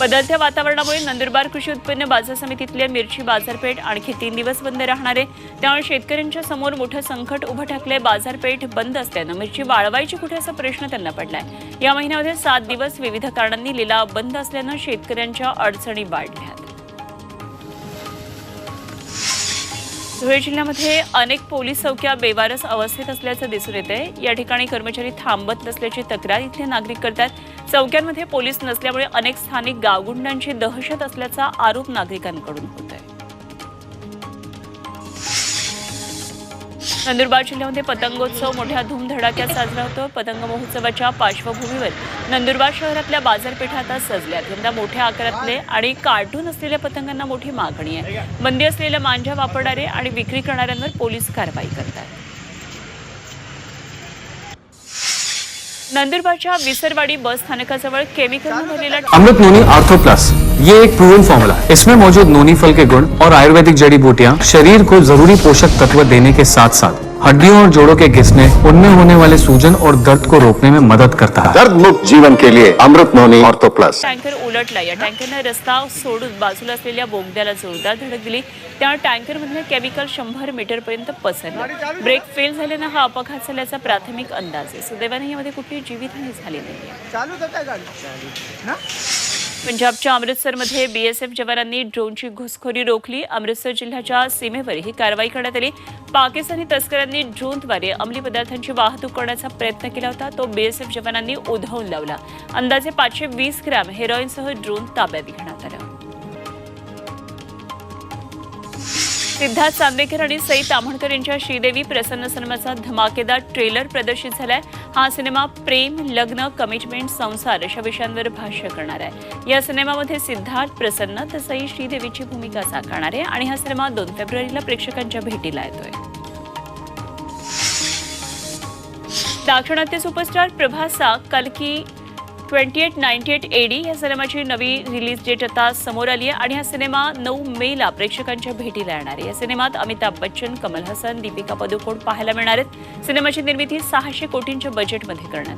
बदलत्या वातावरणामुळे नंदुरबार कृषी उत्पन्न बाजार समितीतल्या मिरची बाजारपेठ आणखी तीन दिवस बंद राहणार आहे. त्यामुळे शेतकऱ्यांच्या समोर मोठं संकट उभं ठाकलंय. बाजारपेठ बंद असल्यानं मिरची वाळवायची कुठे असा प्रश्न त्यांना पडलाय. या महिन्यामध्ये सात दिवस विविध कारणांनी लिलाव बंद असल्यानं शेतकऱ्यांच्या अडचणी वाढल्यात धुळे जिल्ह्यामध्ये अनेक पोलीस चौक्या बेवारस अवस्थेत असल्याचं दिसून येत आहे या ठिकाणी कर्मचारी थांबत नसल्याची तक्रार इथले नागरिक करतात. चौक्यांमध्ये पोलीस नसल्यामुळे अनेक स्थानिक गावगुंडांची दहशत असल्याचा आरोप नागरिकांकडून होत आहे नंदुरबार जिल्ह्यामध्ये पतंगोत्सव मोठ्या धूमधडाक्यात साजरा होतो. पतंग महोत्सवाच्या पार्श्वभूमीवर नंदुरबार शहरातल्या बाजारपेठा आता सजल्यात यंदा मोठ्या आकारातले आणि कार्टून असलेल्या पतंगांना मोठी मागणी आहे. बंदी असलेल्या मांजा वापरणारे आणि विक्री करणाऱ्यांवर पोलीस कारवाई करतात विसरवाडी बस अमृत नोनी आर्थो प्लस ये एक प्रूवन फॉर्मूला है इसमें मौजूद नोनी फल के गुण और आयुर्वेदिक जड़ी बूटियाँ शरीर को ज़रूरी पोषक तत्व देने के साथ साथ हड्डियों और जोड़ों के घिसने उनमें होने वाले सूजन और दर्द को रोकने में मदद करता है। दर्द मुक्त जीवन के लिए Amrit noni ortho plus. Tanker उलटला या टँकरनं रस्ता सोडून बाजूला असलेल्या बोगद्याला जोरदार धडक दिली. त्यामुळे टँकरमधलं केमिकल शंभर मीटरपर्यंत पसरलं. ब्रेक फेल झाल्यानं हा अपघात झाल्याचा प्राथमिक अंदाज आहे. सुदैवाने यामध्ये कुठली जीवितहानी झाली नाही पंजाबच्या अमृतसरमध्ये बीएसएफ जवानांनी ड्रोनची घुसखोरी रोखली. अमृतसर जिल्ह्याच्या सीमेवर ही कारवाई करण्यात आली. पाकिस्तानी तस्करांनी ड्रोनद्वारे अंमली पदार्थांची वाहतूक करण्याचा प्रयत्न केला होता. तो बीएसएफ जवानांनी उधळून लावला. अंदाजे पाचशे वीस ग्रॅम हेरॉईनसह ड्रोन ताब्यात घेण्यात आला. सिद्धार्थ चांदेकर आणि सई ताम्हणकर यांच्या श्रीदेवी प्रसन्न सिनेमाचा धमाकेदार ट्रेलर प्रदर्शित झालाय. हा सिनेमा प्रेम लग्न कमिटमेंट संसार अशा विषयांवर भाष्य करणार आहे. या सिनेमामध्ये सिद्धार्थ प्रसन्न तर सई श्रीदेवीची भूमिका साकारणार आहे आणि हा सिनेमा दोन फेब्रुवारीला प्रेक्षकांच्या भेटीला येतोय. दाक्षिणात्य सुपरस्टार प्रभासा कलकी twenty eight ninety eight AD या सिनेमाची नवी रिलीज डेट आता समोर आली आहे आणि हा सिनेमा नऊ मेला प्रेक्षकांच्या भेटीला येणार आहे. या सिनेमात अमिताभ बच्चन कमल हसन दीपिका पदुकोण पाहायला मिळणार आहेत. सिनेमाची निर्मिती सहाशे कोटींच्या बजेटमध्ये करण्यात